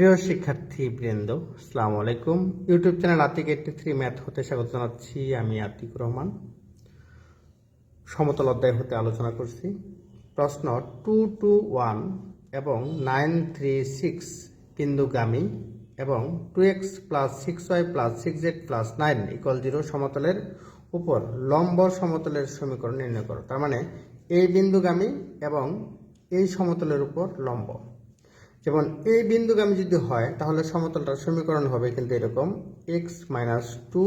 প্রিয় শিক্ষার্থী বৃন্দ আসসালামু আলাইকুম। YouTube channel Atik eighty three math হতে স্বাগত জানাচ্ছি আমি আতিকুর রহমান। সমতল অধ্যায় হতে আলোচনা করছি। প্রশ্ন টু টু ওয়ান এবং নাইন থ্রি সিক্স বিন্দুগামী এবং two X plus six Y plus six Z plus nine equal zero সমতলের উপর লম্ব সমতলের সমীকরণ নির্ণয় করো। তার মানে এই বিন্দুগামী এবং এই সমতলের উপর লম্ব। যেমন এই বিন্দুগামী যদি হয়, তাহলে সমতলটার সমীকরণ হবে কিন্তু এরকম X minus two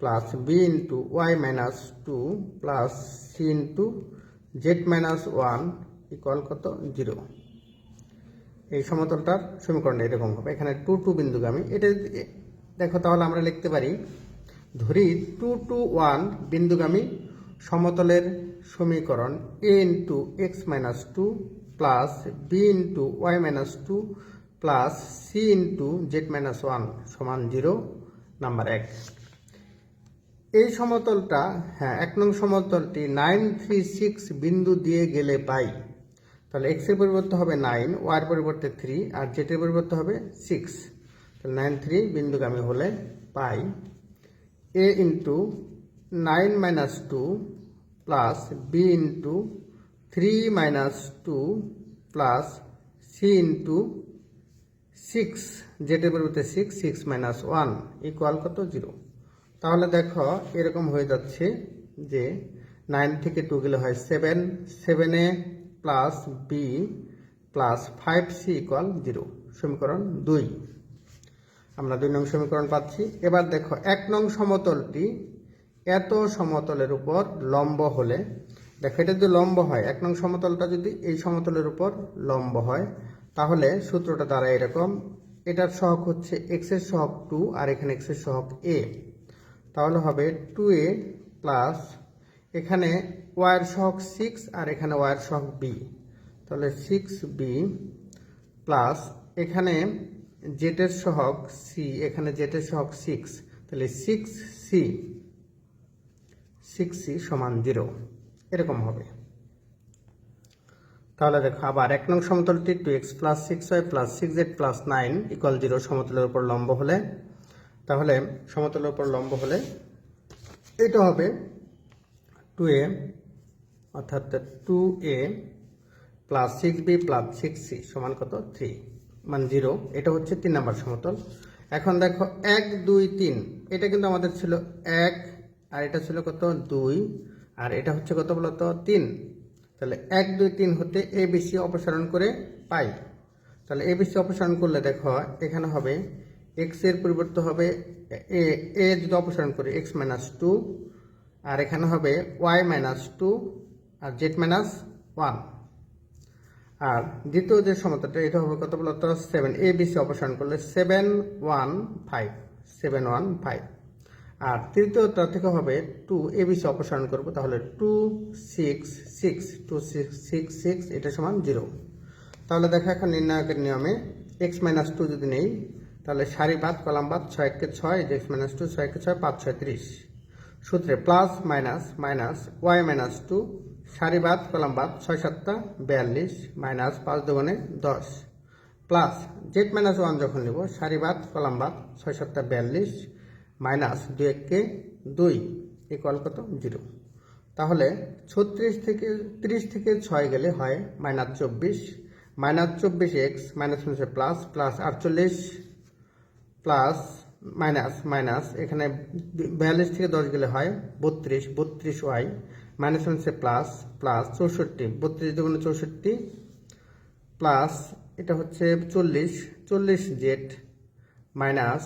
plus B into Y minus two plus C into Z minus one equal কত? জিরো এই সমতলটার সমীকরণ এরকম হবে। এখানে টু টু বিন্দুগামী। এটা দেখো তাহলে আমরা লিখতে পারি, ধরি টু টু ওয়ান বিন্দুগামী সমতলের সমীকরণ A into X minus two plus B into Y minus two plus C into Z minus one সমান জিরো নাম্বার এক। এই সমতলটা হ্যাঁ এক নং সমতলটি নাইন থ্রি সিক্স বিন্দু দিয়ে গেলে পাই। তাহলে এক্সের পরিবর্তে হবে নাইন ওয়ার পরিবর্তে থ্রি আর জেটের পরিবর্তে হবে সিক্স তাহলে নাইন থ্রি বিন্দুগামী হলে পাই। A into nine minus two plus B into three minus two plus C into six জেটের পরিবর্তে six six minus one equal কত? জিরো তাহলে দেখো, এরকম হয়ে যাচ্ছে যে নাইন থেকে টু গেলে হয় সেভেন সেভেনে plus B plus five C equal zero সমীকরণ দুই। আমরা দুই নং সমীকরণ পাচ্ছি। এবার দেখো, এক নং সমতলটি এত সমতলের উপর লম্ব হলে দেখো, এটা যদি লম্ব হয়, এক নং সমতলটা যদি এই সমতলের উপর লম্ব হয়, তাহলে সূত্রটা দ্বারা এরকম, এটার সহগ হচ্ছে এক্সের সহগ টু আর এখানে এক্সের সহগ এ তাহলে হবে টু এ প্লাস এখানে ওয়ার সহগ সিক্স আর এখানে ওয়ার সহগ বি তাহলে সিক্স বি প্লাস এখানে জেটের সহগ সি এখানে জেটের সহগ সিক্স তাহলে সিক্স সি সিক্স সি সমান জিরো এরকম হবে। তাহলে দেখো আবার এক নং সমতলটি two X plus six Y plus six Z plus nine equal zero সমতলের উপর লম্ব হলে, তাহলে সমতলের উপর লম্ব হলে এটা হবে টু এ, অর্থাৎ two A plus six B plus six C সমান কত? থ্রি, মান জিরো এটা হচ্ছে তিন নাম্বার সমতল। এখন দেখো এক, দুই, তিন, এটা কিন্তু আমাদের ছিল এক, আর এটা ছিল কত? দুই আর এটা হচ্ছে কত বলতো? তিন। তাহলে এক, দুই, তিন হতে এ বিসি অপসারণ করে পাই। তাহলে এ বিসি অপসারণ করলে দেখো, এখানে হবে এক্সের পরিবর্তে হবে এ এ যদি অপসারণ করি এক্স মাইনাস টু আর এখানে হবে ওয়াই মাইনাস টু আর জেড মাইনাস ওয়ান আর দ্বিতীয় যে সমতাটা, এটা হবে কত বলতো? সেভেন এ বিসি অপসারণ করলে seven one five seven one five আর তৃতীয় তৃতীয়টা থেকে হবে টু এ বিসি অপসারণ করব, তাহলে two six six two six six six এটা সমান জিরো তাহলে দেখো এখন নির্ণায়কের নিয়মে এক্স মাইনাস টু যদি নেই, তাহলে সারি বাদ, কলাম বাদ, ছয় একে ছয় এক্স মাইনাস টু ছয় একে ছয়, পাঁচ ছয় ত্রিশ। সূত্রে plus minus minus Y minus two সারি বাদ, কলাম বাদ, ছয় সাতটা, বিয়াল্লিশ মাইনাস পাঁচ দুগুণে দশ। প্লাস জেড মাইনাস ওয়ান যখন নেব, সারি বাদ, কলাম বাদ, ছয় সাতটা, বিয়াল্লিশ মাইনাস দুই এককে দুই ইকুয়াল কত? জিরো তাহলে ছত্রিশ থেকে ত্রিশ থেকে ছয় গেলে হয় মাইনাস চব্বিশ। মাইনাস চব্বিশ এক্স মাইনাস মাইনাসে প্লাস প্লাস আটচল্লিশ, প্লাস মাইনাস মাইনাস এখানে বিয়াল্লিশ থেকে দশ গেলে হয় বত্রিশ বত্রিশ ওয়াই, মাইনাস মাইনাসে প্লাস প্লাস চৌষট্টি, বত্রিশ দুগুণে চৌষট্টি, প্লাস এটা হচ্ছে চল্লিশ চল্লিশ Z minus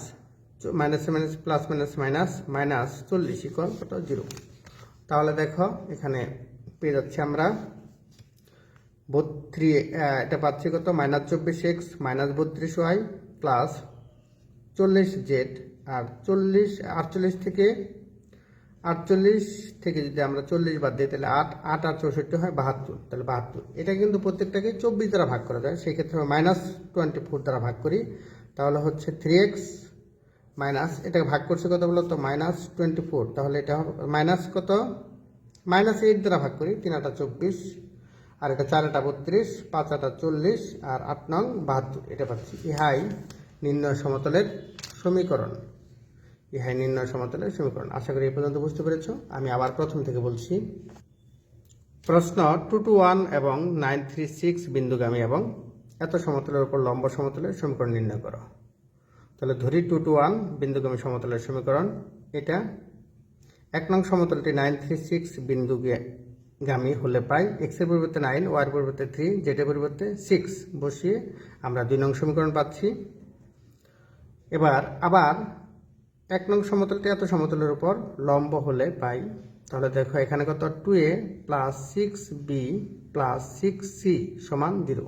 minus minus plus minus minus minus চল্লিশ ইকুয়াল কত? জিরো তাহলে দেখো, এখানে পেয়ে যাচ্ছি আমরা বত্রি এটা পাচ্ছি কত? মাইনাস চব্বিশ এক্স মাইনাস বত্রিশ ওয়াই প্লাস চল্লিশ জেড আর চল্লিশ, আটচল্লিশ থেকে আটচল্লিশ থেকে যদি আমরা চল্লিশ বাদ দিই, তাহলে আট আট আর চৌষট্টি হয় বাহাত্তর, তাহলে বাহাত্তর। এটা কিন্তু প্রত্যেকটাকে চব্বিশ দ্বারা ভাগ করা যায় সেই ক্ষেত্রে মাইনাস টোয়েন্টি ফোর দ্বারা ভাগ করি। তাহলে হচ্ছে থ্রি এক্স মাইনাস, এটাকে ভাগ করছে কত বলো তো? Minus twenty four. তাহলে এটা হবে মাইনাস কত? মাইনাস এইট দ্বারা ভাগ করি, তিন আটা চব্বিশ, আর এটা চার আটা বত্রিশ, পাঁচ আটা চল্লিশ, আর আট নং বাহাত্তর। এটা পাচ্ছি। ইহাই নির্ণয় সমতলের সমীকরণ। ইহাই নির্ণয় সমতলের সমীকরণ। আশা করি এই পর্যন্ত বুঝতে পেরেছ। আমি আবার প্রথম থেকে বলছি। প্রশ্ন টু টু ওয়ান এবং নাইন থ্রি সিক্স বিন্দুগামী এবং এত সমতলের উপর লম্ব সমতলের সমীকরণ নির্ণয় করো। তাহলে ধরি টু টু ওয়ান বিন্দুগামী সমতলের সমীকরণ, এটা। এক নং সমতলটি নাইন থ্রি সিক্স বিন্দু গামী হলে পাই এক্সের পরিবর্তে নাইন ওয়ার পরিবর্তে থ্রি জেডের পরিবর্তে সিক্স বসিয়ে আমরা দুই নং সমীকরণ পাচ্ছি। এবার আবার এক নং সমতলটি এত সমতলের উপর লম্ব হলে পাই, তাহলে দেখো এখানে কত? Two A plus six B plus six C সমান জিরো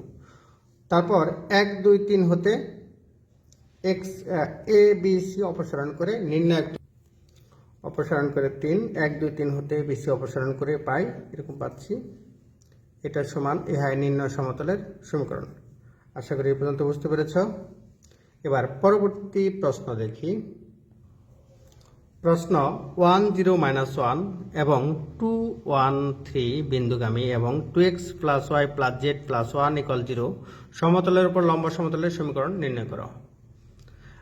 তারপর এক, দুই, তিন হতে এক্স এ বি সি অপসারণ করে নির্ণয় অপসারণ করে তিন, এক, দুই, তিন হতে বেশি অপসারণ করে পাই, এরকম পাচ্ছি। এটা সমান ইহাই নির্ণয় সমতলের সমীকরণ। আশা করি এই পর্যন্ত বুঝতে পেরেছ। এবার পরবর্তী প্রশ্ন দেখি। প্রশ্ন ওয়ান জিরো মাইনাস ওয়ান এবং টু ওয়ান থ্রি বিন্দুগামী এবং two X plus Y plus Z plus one equal zero সমতলের উপর লম্ব সমতলের সমীকরণ নির্ণয় করো।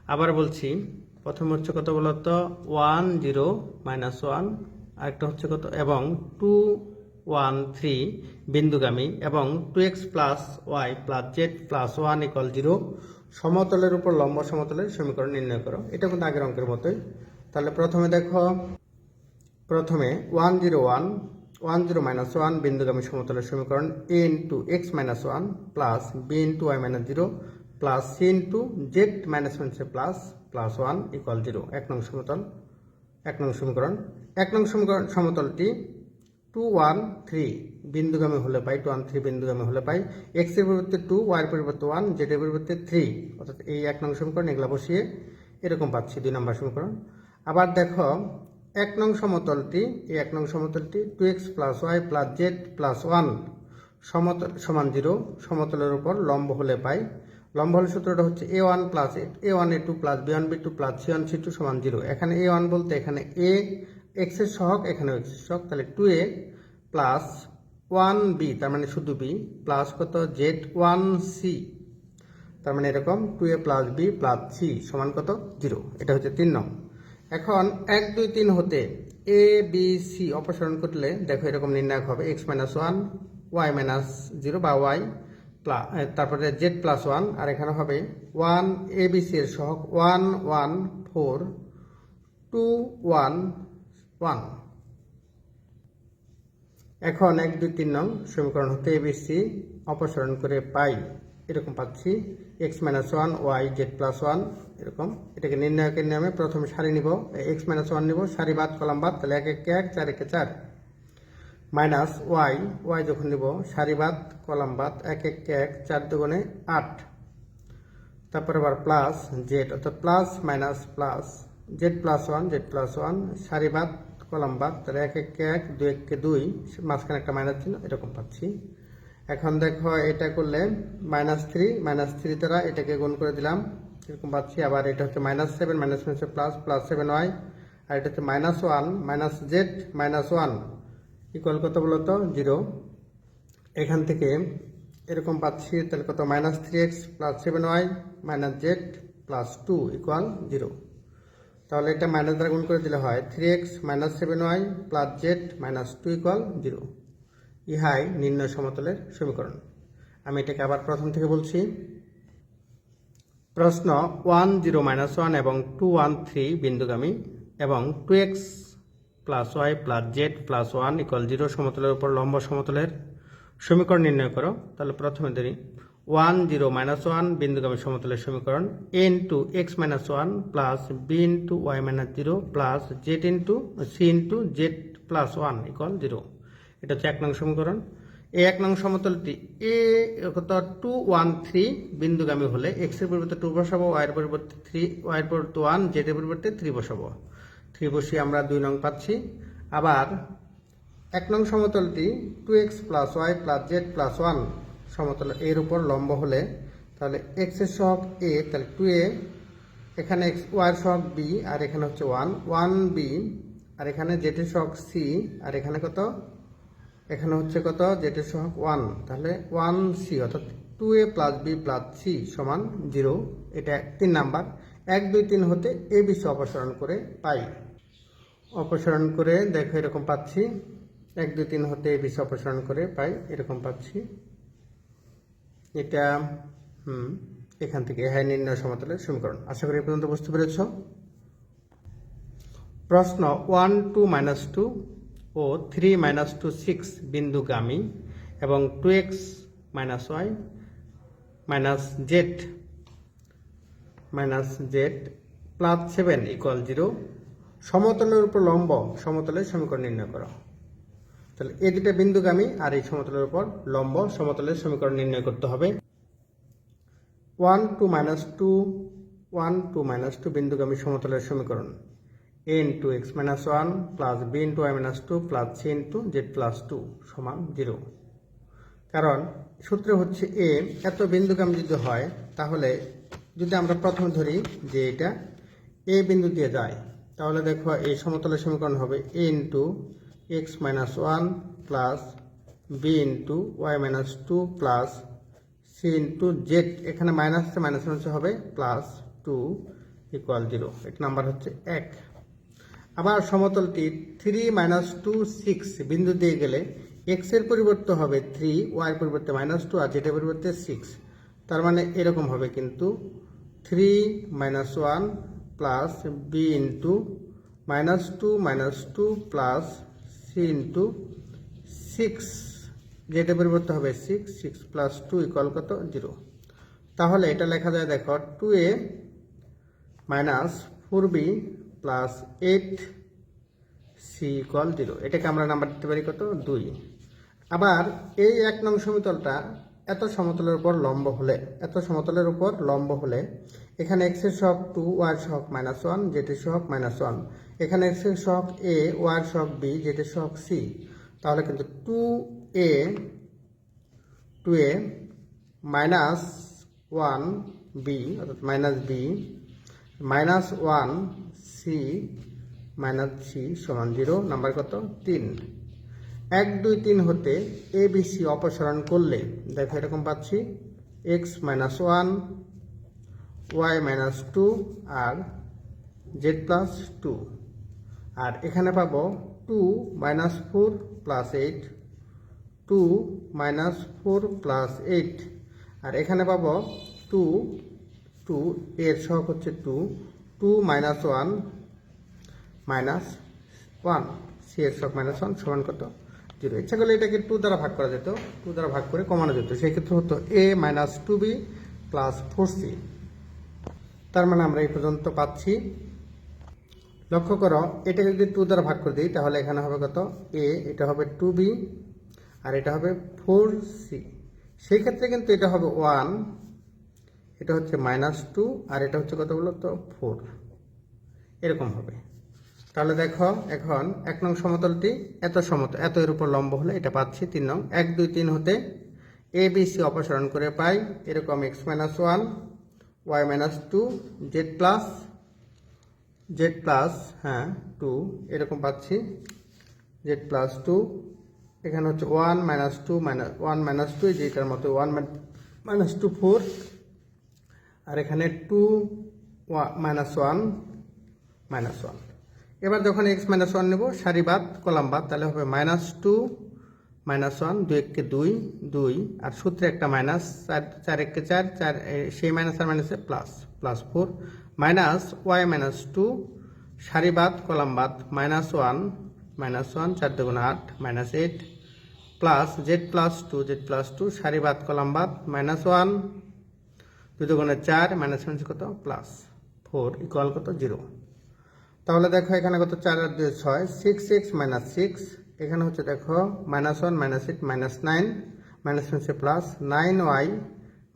আবার বলছি, প্রথম হচ্ছে কত বলতো ওয়ান জিরো মাইনাস ওয়ান, আরেকটা হচ্ছে কত? এবং টু ওয়ান থ্রি বিন্দুগামী এবং two X plus Y plus Z plus one equal zero সমতলের উপর লম্ব সমতলের সমীকরণ নির্ণয় করো। এটা কিন্তু আগের অঙ্কের মতোই। তাহলে প্রথমে দেখো, প্রথমে one zero one one zero minus one বিন্দুগামী সমতলের সমীকরণ A into X minus one plus B into Y minus zero plus C into Z minus one plus plus one equal zero এক নং সমতল, এক নং সমীকরণ। এক নং সমীকরণ সমতলটি টু ওয়ান থ্রি বিন্দুগামী হলে পাই টু ওয়ান থ্রি বিন্দুগামী হলে পাই। এক্সের পরিবর্তে টু ওয়াই পরিবর্তে ওয়ান জেড এর পরিবর্তে থ্রি অর্থাৎ এই এক নং সমীকরণ এগুলা বসিয়ে এরকম পাচ্ছি দুই নম্বর সমীকরণ। আবার দেখো, এক নং সমতলটি, এই এক নং সমতলটি two X plus Y plus Z plus one সমতল সমান জিরো সমতলের উপর লম্ব হলে পাই। লম্ব সূত্রটা হচ্ছে A one plus A one A two plus B one B two plus C one C two সমান জিরো এখানে এ ওয়ান বলতে এখানে এ এক্সের সহগ, এখানে এক্সের সহগ। তাহলে two A plus one B তার মানে শুধু বি প্লাস কত? জেড ওয়ান সি তার মানে এরকম two A plus B plus C সমান কত? জিরো এটা হচ্ছে তিন নং। এখন এক, দুই, তিন হতে এ বি সি অপসারণ করলে দেখো এরকম নির্ণায়ক হবে। X minus one Y minus zero বা ওয়াই তারপরে জেড প্লাস ওয়ান আর এখানে হবে ওয়ান এ বি সি এর সহগ one one four two one one এখন এক, দুই, তিন নং সমীকরণ হতে এবিসি অপসারণ করে পাই। এরকম পাচ্ছি। X minus one Y Z plus one এরকম। এটাকে নির্ণায়কের নিয়মে প্রথমে সারি নিব। এক্স মাইনাস ওয়ান নিব, সারি বাদ, কলাম বাদ, তাহলে এক, একে, এক, চার, একে, চার। মাইনাস ওয়াই ওয়াই যখন নিব সারি বাদ, কলাম বাদ, এক একে এক, চার দুগুণে আট। তারপর আবার প্লাস জেড অর্থাৎ plus minus plus Z plus one Z plus one সারি বাদ, কলাম বাদ, তাহলে এক একে এক, দুই একে দুই, মাঝখানে একটা মাইনাস ছিল এরকম পাচ্ছি। এখন দেখো এটা করলে মাইনাস থ্রি মাইনাস থ্রি দ্বারা এটাকে গুণ করে দিলাম। এরকম পাচ্ছি, আবার এটা হচ্ছে minus seven minus minus plus plus seven Y আর এটা হচ্ছে minus one minus Z minus one equal কত বলতো জিরো। এখান থেকে এরকম পাচ্ছি, তাহলে কত? Minus three X plus seven Y minus Z plus two equal zero. তাহলে এটা মাইনাস দ্বারা গুণ করে দিলে হয় three X minus seven Y plus Z minus two equal zero. ইহাই নির্ণয় সমতলের সমীকরণ। আমি এটাকে আবার প্রথম থেকে বলছি। প্রশ্ন ওয়ান জিরো মাইনাস ওয়ান এবং টু ওয়ান থ্রি বিন্দুগামী এবং two X plus Y plus Z plus one equal zero সমতলের উপর লম্ব সমতলের সমীকরণ নির্ণয় করো। তাহলে প্রথমে ধরি ওয়ান জিরো মাইনাস ওয়ান বিন্দুগামী সমতলের সমীকরণ A into X minus one plus B into Y minus zero plus Z into C into Z plus one equal zero এটা হচ্ছে এক নং সমীকরণ। এই এক নং সমতলটি এ কত টু ওয়ান থ্রি বিন্দুগামী হলে এক্সের পরিবর্তে টু বসাবো ওয়াই এর পরিবর্তে থ্রি ওয়াই এর পরিবর্তে ওয়ান জেড এর পরিবর্তে থ্রি বসাবো। থ্রি বসিয়ে আমরা দুই নং পাচ্ছি। আবার এক নং সমতলটি two X plus Y plus Z plus one সমতল এর উপর লম্ব হলে তাহলে এক্সের সহগ এ তাহলে টু এ এখানে এক্স ওয়াইয়ের সহগ বি আর এখানে হচ্ছে ওয়ান ওয়ান বি আর এখানে জেড এর সহগ সি আর এখানে কত? এখানে হচ্ছে কত? যেটা সহগ ওয়ান তাহলে ওয়ান সি অর্থাৎ two A plus B plus C সমান জিরো এটা তিন নাম্বার। এক, দুই, তিন হতে এ, বি, সি অপসারণ করে পাই। অপসারণ করে দেখো এরকম পাচ্ছি। এক, দুই, তিন হতে এ, বি, সি অপসারণ করে পাই, এরকম পাচ্ছি। এটা, হুম, এখান থেকে হ্যাঁ নির্ণয় সমতলের সমীকরণ। আশা করি পর্যন্ত বুঝতে পেরেছ। প্রশ্ন ওয়ান, টু, মাইনাস টু ও থ্রি, মাইনাস টু, সিক্স বিন্দুগামী এবং two X minus Y minus Z minus Z plus seven equal zero সমতলের উপর লম্ব, সমতলের সমীকরণ নির্ণয় করো। তাহলে এই দুটা বিন্দুগামী আর এই সমতলের উপর লম্ব, সমতলের সমীকরণ নির্ণয় করতে হবে। One two minus two one two minus two বিন্দুগামী সমতলের সমীকরণ। A into X minus one plus B into Y minus two plus C into Z plus two সমান জিরো কারণ সূত্র হচ্ছে এ এত বিন্দুগামী যদি হয়, তাহলে যদি আমরা প্রথমে ধরি যে এটা এ বিন্দু দিয়ে যায়, তাহলে দেখো এই সমতলের সমীকরণ হবে A into X minus one plus B into Y minus two plus C into Z এখানে মাইনাস মাইনাস মাইনাস হবে প্লাস টু ইকুয়াল জিরো এটা নাম্বার হচ্ছে এক। আবার সমতলটি থ্রি মাইনাস টু সিক্স বিন্দু দিয়ে গেলে এক্সের পরিবর্তে হবে থ্রি ওয়াই পরিবর্তে মাইনাস টু আর জেডের পরিবর্তে সিক্স তার মানে এরকম হবে কিন্তু three minus one plus B into minus two minus two plus C into six জেডের পরিবর্তে হবে six six plus two equal কত? জিরো তাহলে এটা লেখা যায়, দেখো two A minus four B plus eight C equal zero এটাকে আমরা নাম্বার দিতে পারি কত? দুই। আবার এই এক নং সমতলটা এত সমতলের উপর লম্ব হলে, এত সমতলের উপর লম্ব হলে, এখানে এক্সের সহগ টু ওয়ার সহগ মাইনাস ওয়ান জেটের সহগ মাইনাস ওয়ান এখানে এক্সের সহগ এ ওয়ার সহগ বি জেটের সহগ সি তাহলে কিন্তু two A two A minus one B অর্থাৎ minus B minus one C minus C সমান জিরো নাম্বার কত? তিন। এক, দুই, তিন হতে এ বি সি অপসারণ করলে, দেখো এরকম পাচ্ছি X minus one Y minus two আর জেড প্লাস টু আর এখানে পাবো two minus four plus eight two minus four plus eight আর এখানে পাবো টু টু এর সহগ হচ্ছে two two minus one minus one C এর সহগ মাইনাস ওয়ান সমান কত? জিরো ইচ্ছা করলে এটাকে টু দ্বারা ভাগ করা যেত টু দ্বারা ভাগ করে কমানো যেত। সেই ক্ষেত্রে হতো A minus two B plus four C তার মানে আমরা এই পর্যন্ত পাচ্ছি। লক্ষ্য করো, এটাকে যদি টু দ্বারা ভাগ করে দিই, তাহলে এখানে হবে কত? এ এটা হবে টু বি আর এটা হবে ফোর সি সেই ক্ষেত্রে কিন্তু এটা হবে ওয়ান এটা হচ্ছে মাইনাস টু আর এটা হচ্ছে কত বলো তো ফোর এরকম হবে। তাহলে দেখো, এখন এক নং সমতলটি এত সমতল এত এর উপর লম্ব হলে এটা পাচ্ছি তিন নং। এক, দুই, তিন হতে এ বি সি অপসারণ করে পাই, এরকম X minus one Y minus two Z plus Z plus হ্যাঁ টু এরকম পাচ্ছি জেড প্লাস টু এখানে হচ্ছে one minus two minus one minus two যেটার মতো ওয়ান মাইনাস টু ফোর আর এখানে two minus one minus one এবার যখন এক্স মাইনাস ওয়ান নেব, সারি বাদ, কলাম বাদ, তাহলে হবে মাইনাস টু মাইনাস ওয়ান দুই এককে দুই দুই, আর সূত্রে একটা মাইনাস চার চার এককে চার চার সেই মাইনাস আর মাইনাসে plus plus four minus Y minus two সারি বাদ, কলাম বাদ মাইনাস ওয়ান মাইনাস ওয়ান চার দুগুণ আট minus eight plus Z plus two Z plus two সারি বাদ, কলাম বাদ মাইনাস ওয়ান দুই দুগুণে চার মাইনাস মাইনাস কত? প্লাস ফোর ইকুয়াল কত? জিরো তাহলে দেখো এখানে কত চার আর দুই ছয় সিক্স এক্স মাইনাস সিক্স এখানে হচ্ছে দেখো minus one minus eight minus nine minus হচ্ছে plus nine Y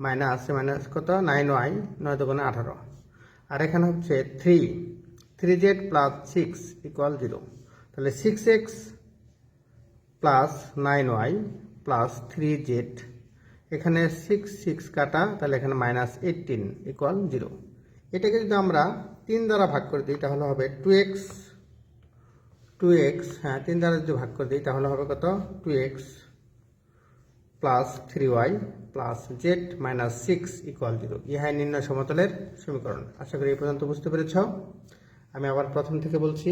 minus minus কত? নাইন ওয়াই নয় দুগুণে আঠারো। আর এখানে হচ্ছে three three Z plus six equal zero তাহলে six X plus nine Y plus three Z এখানে সিক্স সিক্স কাটা, তাহলে এখানে মাইনাস এইটিন ইকুয়াল জিরো এটাকে যদি আমরা তিন দ্বারা ভাগ করে দিই, তাহলে হবে টু এক্স টু এক্স হ্যাঁ তিন দ্বারা যদি ভাগ করে দিই, তাহলে হবে কত? Two X plus three Y plus Z minus six equal zero ইহাই নির্ণয় সমতলের সমীকরণ। আশা করি এই পর্যন্ত বুঝতে পেরেছ। আমি আবার প্রথম থেকে বলছি।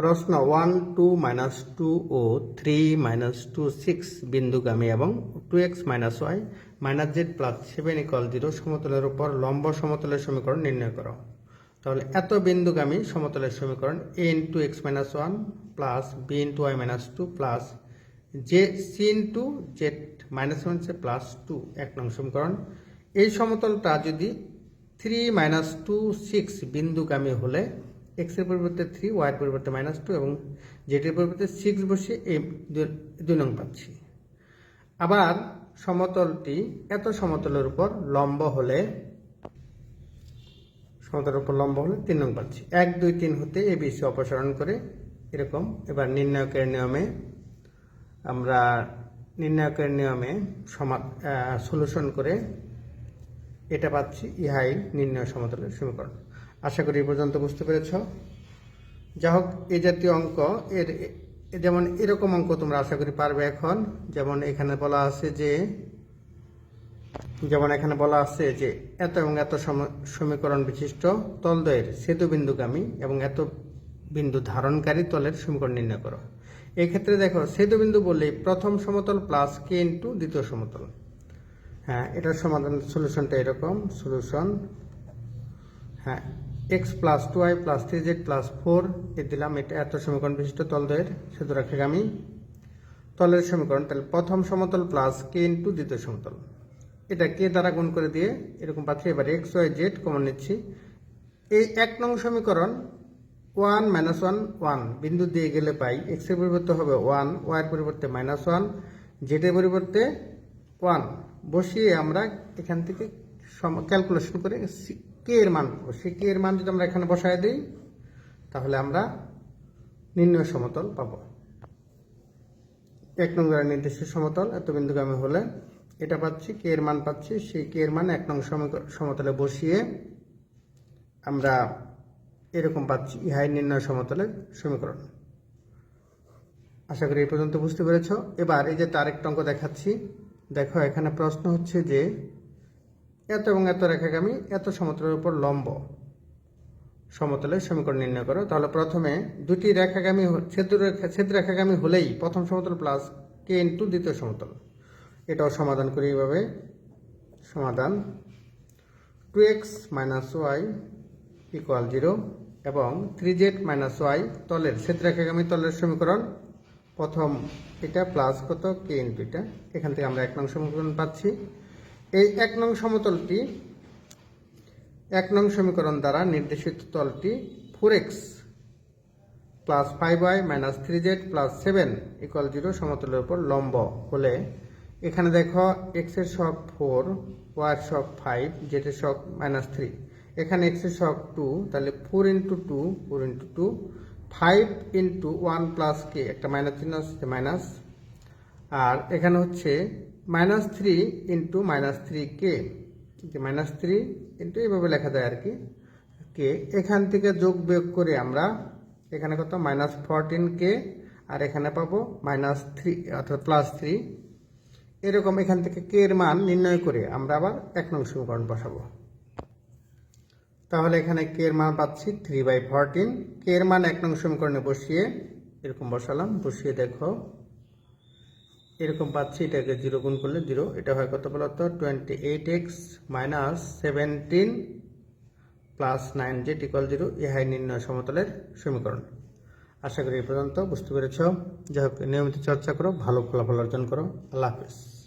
প্রশ্ন ওয়ান টু মাইনাস টু ও থ্রি মাইনাস টু সিক্স বিন্দুগামী এবং two X minus Y minus Z plus seven equal zero সমতলের উপর লম্ব সমতলের সমীকরণ নির্ণয় করো। তাহলে এত বিন্দুগামী সমতলের সমীকরণ A into X minus one plus B into Y minus two plus J C into Z minus one say plus two এক নং সমীকরণ। এই সমতলটা যদি থ্রি মাইনাস টু সিক্স বিন্দুগামী হলে এক্সের পরিবর্তে থ্রি ওয়াইয়ের পরিবর্তে মাইনাস টু এবং জেডের পরিবর্তে সিক্স বসে এই দুই- নং পাচ্ছি। আবার সমতলটি এত সমতলের উপর লম্ব হলে, সমতলের উপর লম্ব হলে তিন নং পাচ্ছি। এক, দুই, তিন হতে এ বিসি অপসারণ করে এরকম এবার নির্ণায়কের নিয়মে আমরা নির্ণায়কের নিয়মে সমা সলিউশন করে এটা পাচ্ছি ইহাই নির্ণয় সমতলের সমীকরণ। আশা করি পর্যন্ত বুঝতে পেরেছ। যা হোক এ জাতীয় অঙ্ক, এর যেমন এরকম অঙ্ক তোমরা আশা করি পারবে এখন। যেমন এখানে বলা আছে যে, যেমন এখানে বলা আছে যে, এত এবং এত সম- সমীকরণ বিশিষ্ট তলদ্বয়ের সেতু বিন্দুগামী এবং এত বিন্দু ধারণকারী তলের সমীকরণ নির্ণয় করো। এই ক্ষেত্রে দেখো সেতু বিন্দু বললেই প্রথম সমতল প্লাস কে ইন্টু দ্বিতীয় সমতল। হ্যাঁ এটার সমাধান সলিউশনটা এরকম সলিউশন হ্যাঁ X plus two I plus three Z plus four এ দিলাম এটা এত সমীকরণ বিশিষ্ট তলদ্বয়ের সেতু রেখাগামী তলের সমীকরণ, তাহলে প্রথম সমতল প্লাস কে ইন্টু দ্বিতীয় সমতল। এটা কে দ্বারা গুণ করে দিয়ে এরকম পাচ্ছি, এবার এক্স ওয়াই জেড কমন নিচ্ছি। এই এক নং সমীকরণ ওয়ান মাইনাস ওয়ান ওয়ান বিন্দু দিয়ে গেলে পাই এক্সের পরিবর্তে হবে ওয়ান ওয়াই এর পরিবর্তে মাইনাস ওয়ান জেডের পরিবর্তে ওয়ান বসিয়ে আমরা এখান থেকে ক্যালকুলেশন করে কে এর মান? পাবো সেই কে এর মান যদি আমরা এখানে বসায় দিই, তাহলে আমরা নির্ণয় সমতল পাবো। এক নং দ্বারা নির্দিষ্ট সমতল এত বিন্দুগামী হলে এটা পাচ্ছি, কে এর মান পাচ্ছি সেই কে এর মান এক নং সমতলে বসিয়ে আমরা এরকম পাচ্ছি, ইহাই নির্ণয় সমতলের সমীকরণ। আশা করি এই পর্যন্ত বুঝতে পেরেছ। এবার এই যে তার একটা অঙ্ক দেখাচ্ছি, দেখো এখানে প্রশ্ন হচ্ছে যে এত এবং এত রেখাগামী, এত সমতলের উপর লম্ব। সমতলের সমীকরণ নির্ণয় করো। তাহলে প্রথমে দুটি রেখাগামী ছেদ রেখাগামী হলেই প্রথম সমতল প্লাস কে ইন্টু দ্বিতীয় সমতল। এটাও সমাধান করি এইভাবে। সমাধান two X minus Y equal zero এবং থ্রি জেড মাইনাস ওয়াই তলের ছেদ রেখাগামী তলের সমীকরণ। প্রথম এটা প্লাস কত? কে ইন্টু এটা। এখান থেকে আমরা এক নং সমীকরণ পাচ্ছি। এই এক নং সমতলটি এক নং সমীকরণ দ্বারা নির্দেশিত তলটি four X plus five Y minus three Z plus seven equal zero সমতলের উপর লম্ব হলে এখানে দেখো এক্সের শক ফোর ওয়াই এর শক ফাইভ জেড এর শক মাইনাস থ্রি এখানে এক্সের শক টু তাহলে four into two four into two five into one plus কে একটা মাইনাস চিহ্ন আছে মাইনাস আর এখানে হচ্ছে minus three into minus three কে মাইনাস থ্রি ইন্টু এইভাবে লেখা যায় আর কি। কে এখান থেকে যোগ বিয়োগ করে আমরা এখানে কত? মাইনাস ফোরটিন কে আর এখানে পাবো মাইনাস থ্রি অর্থাৎ প্লাস থ্রি এরকম এখান থেকে কে এর মান নির্ণয় করে আমরা আবার এক নং সমীকরণ বসাবো। তাহলে এখানে কে এর মান পাচ্ছি থ্রি বাই ফোরটিন কে এর মান এক নং সমীকরণে বসিয়ে এরকম বসালাম। বসিয়ে দেখো। এরকম পাচ্ছি, এটাকে জিরো গুণ করলে জিরো এটা হয় কত বলতো twenty eight x minus seventeen plus nine z equal zero ইহাই নির্ণয় সমতলের সমীকরণ। আশা করি এই পর্যন্ত বুঝতে পেরেছ। যাই হোক, নিয়মিত চর্চা করো, ভালো ফলাফল অর্জন করো। আল্লাহ হাফিজ।